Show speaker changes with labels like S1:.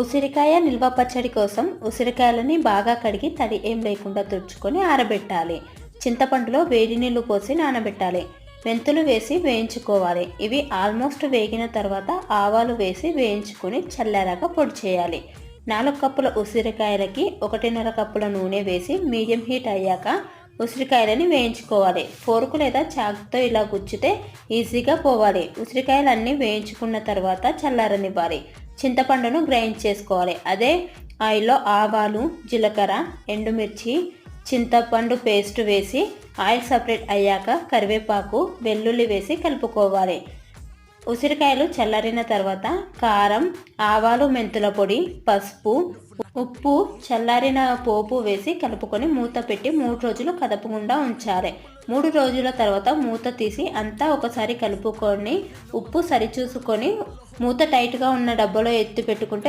S1: ఉసిరికాయ నిల్వ పచ్చడి కోసం ఉసిరికాయలని బాగా కడిగి తడి ఏం లేకుండా తుడుచుకొని ఆరబెట్టాలి. చింతపండులో వేడి నీళ్ళు పోసి నానబెట్టాలి. మెంతులు వేసి వేయించుకోవాలి. ఇవి ఆల్మోస్ట్ వేగిన తర్వాత ఆవాలు వేసి వేయించుకొని చల్లారాక పొడి చేయాలి. నాలుగు కప్పుల ఉసిరికాయలకి ఒకటిన్నర కప్పుల నూనె వేసి మీడియం హీట్ అయ్యాక ఉసిరికాయలని వేయించుకోవాలి. ఫోర్కు లేదా చాకుతో ఇలా గుచ్చితే ఈజీగా పోవాలి. ఉసిరికాయలన్నీ వేయించుకున్న తర్వాత చల్లారనివ్వాలి. చింతపండును గ్రైండ్ చేసుకోవాలి. అదే ఆయిల్లో ఆవాలు జీలకర్ర ఎండుమిర్చి చింతపండు పేస్ట్ వేసి ఆయిల్ సపరేట్ అయ్యాక కరివేపాకు వెల్లుల్లి వేసి కలుపుకోవాలి. ఉసిరికాయలు చల్లారిన తర్వాత కారం ఆవాలు మెంతుల పొడి పసుపు ఉప్పు చల్లారిన పోపు వేసి కలుపుకొని మూత పెట్టి మూడు రోజులు కదపకుండా ఉంచాలి. మూడు రోజుల తర్వాత మూత తీసి అంతా ఒకసారి కలుపుకొని ఉప్పు సరిచూసుకొని మూత టైట్గా ఉన్న డబ్బాలో ఎత్తి పెట్టుకుంటే